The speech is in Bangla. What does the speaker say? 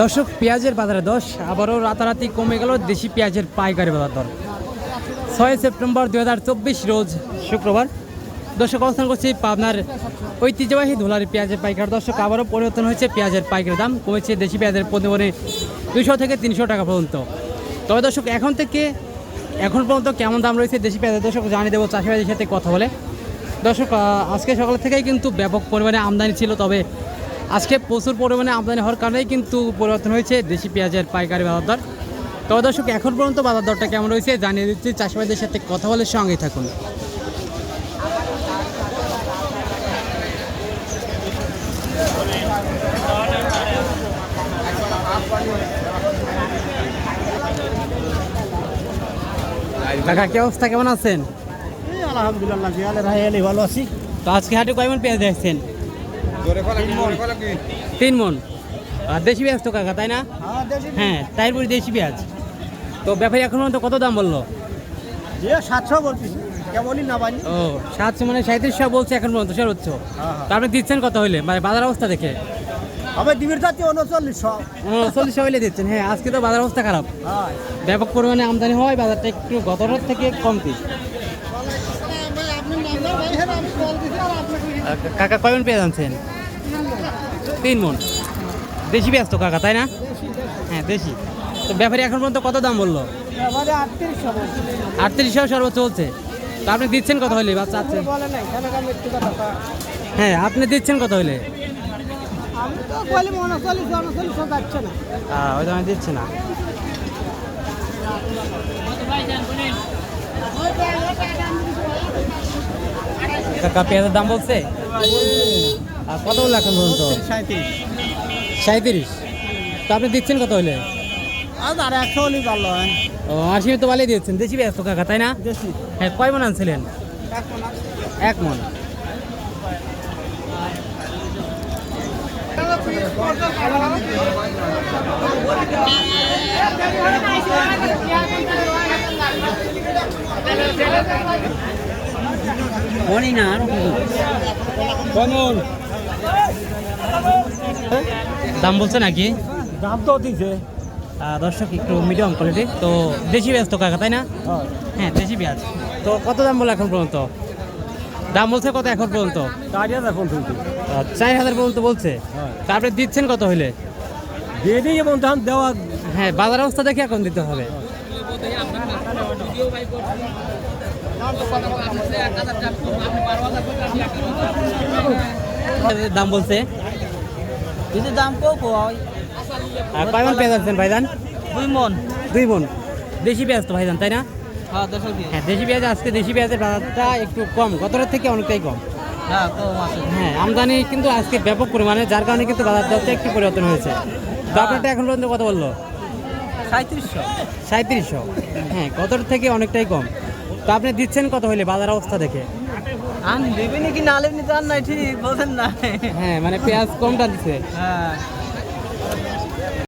দর্শক, পেঁয়াজের বাজারে দশ, আবারও রাতারাতি কমে গেল দেশি পেঁয়াজের পাইকারি বাজার দর। ছয় সেপ্টেম্বর দু হাজার চব্বিশ রোজ শুক্রবার। দর্শক, অবস্থান করছি পাবনার ঐতিহ্যবাহী ধুলারি পেঁয়াজের পাইকার দর্শক, আবারও পরিবর্তন হয়েছে পেঁয়াজের পাইকারি দাম, কমেছে দেশি পেঁয়াজের প্রতিমনে দুশো থেকে তিনশো টাকা পর্যন্ত। তবে দর্শক, এখন থেকে, এখন পর্যন্ত কেমন দাম রয়েছে দেশি পেঁয়াজের? দর্শক, জানিয়ে দেবো চাষিবাদের সাথে কথা বলে। দর্শক আজকে সকাল থেকেই কিন্তু ব্যাপক পরিমাণে আমদানি ছিল, তবে আজকে প্রচুর পরিমাণে আমদানি হওয়ার কারণেই কিন্তু পরিবর্তন হয়েছে দেশি পেঁয়াজের পাইকারি বাজার দর। তবে দর্শক এখন পর্যন্ত বাজার দরটা কেমন রয়েছে জানিয়ে দিচ্ছি। চাষিবাদের সাথে কথা বলে সঙ্গেই থাকুন। কাকা কি অবস্থা? কেমন আছেন? আলহামদুলিল্লাহ ভালো আছি। তো আজকে হাটে কয়মন পেঁয়াজ দেখছেন তিন মন। আর দেশি পেঁয়াজ তো কাকা তাই না? হ্যাঁ হ্যাঁ তাই বলি দেশি পেঁয়াজ। তো ব্যাপারী এখন পর্যন্ত কত দাম বলল? সাতশো বলছিস কেমনই না বানি ও সাতশো মানে সাঁত্রিশশো বলছে এখন পর্যন্ত সর্বোচ্চ হ্যাঁ তা আপনি দিচ্ছেন কত হইলে? মানে বাজার অবস্থা দেখে? উনচল্লিশশো। হইলে দিচ্ছেন হ্যাঁ আজকে তো বাজার অবস্থা খারাপ। হ্যাঁ। ব্যাপক পরিমাণে আমদানি হয় বাজারটা একটু গতরের থেকে কমতি। কাকা কয়মন পেঁয়াজ আনছেন? তিন মন। দেশি ব্যস্ত কাকা তাই না? হ্যাঁ দেশি। তো ব্যাপারী এখন পর্যন্ত কত দাম বলল? আটত্রিশশো সর্বোচ্চ চলছে। তো আপনি দিচ্ছেন কত হইলে? বাচ্চা কথা হ্যাঁ আপনি দিচ্ছেন কত হ্যাঁ ওই দামে দিচ্ছে না। কাকা পেঁয়াজের দাম বলছে? আর কত বলল এখন পর্যন্ত? সাঁত্রিশ। সাঁত্রিশ। তো আপনি দিচ্ছেন কত আজ আর একশো হলেই ভালো হয়। ও আশি তো ভালোই দিচ্ছেন দেশি পেঁয়াজ তো কাকা তাই না? হ্যাঁ কয় মন আনছিলেন? এক মন। মনি। না আরও কেমন দাম বলছে নাকি? দাম তো দিছে। দর্শক একটু মিডিয়াম কোয়ালিটি তো দেশি পেঁয়াজ তো কাকা তাই না? হ্যাঁ। দেশি পেঁয়াজ। তো কত দাম বলে এখন পর্যন্ত? দাম বলছে কত এখন পর্যন্ত? চার হাজার পর্যন্ত বলছে? তা আপনি দিচ্ছেন কত হইলে? দিয়ে দিই এবং দাম দেওয়া হ্যাঁ বাজার অবস্থা দেখে এখন দিতে হবে। দাম বলছে? যদি দাম কো কয় আর কয় মন পেঁয়াজ আনছেন ভাইজান? দুই মন। দুই মন। দেশি পেঁয়াজ তো ভাইজান তাই না? হ্যাঁ দশ দিয়ে হ্যাঁ দেশি পেঁয়াজ আজকে দেশি পেঁয়াজের বাজারটা একটু কম। গতরের থেকে অনেকটাই কম। হ্যাঁ কম হ্যাঁ আমদানি কিন্তু আজকে ব্যাপক পরিমাণে যার কারণে কিন্তু বাজার দরটা একটু পরিবর্তন হয়েছে। তো এখন পর্যন্ত কত বলল? সাঁত্রিশশো সাঁত্রিশশো হ্যাঁ গতর থেকে অনেকটাই কম। তো আপনি দিচ্ছেন কত হইলে বাজার অবস্থা দেখে? আন দিবেনি কি না লেবনি জান নাই ঠিক বলেন না হ্যাঁ মানে পেঁয়াজ কমটা দিছে। হ্যাঁ।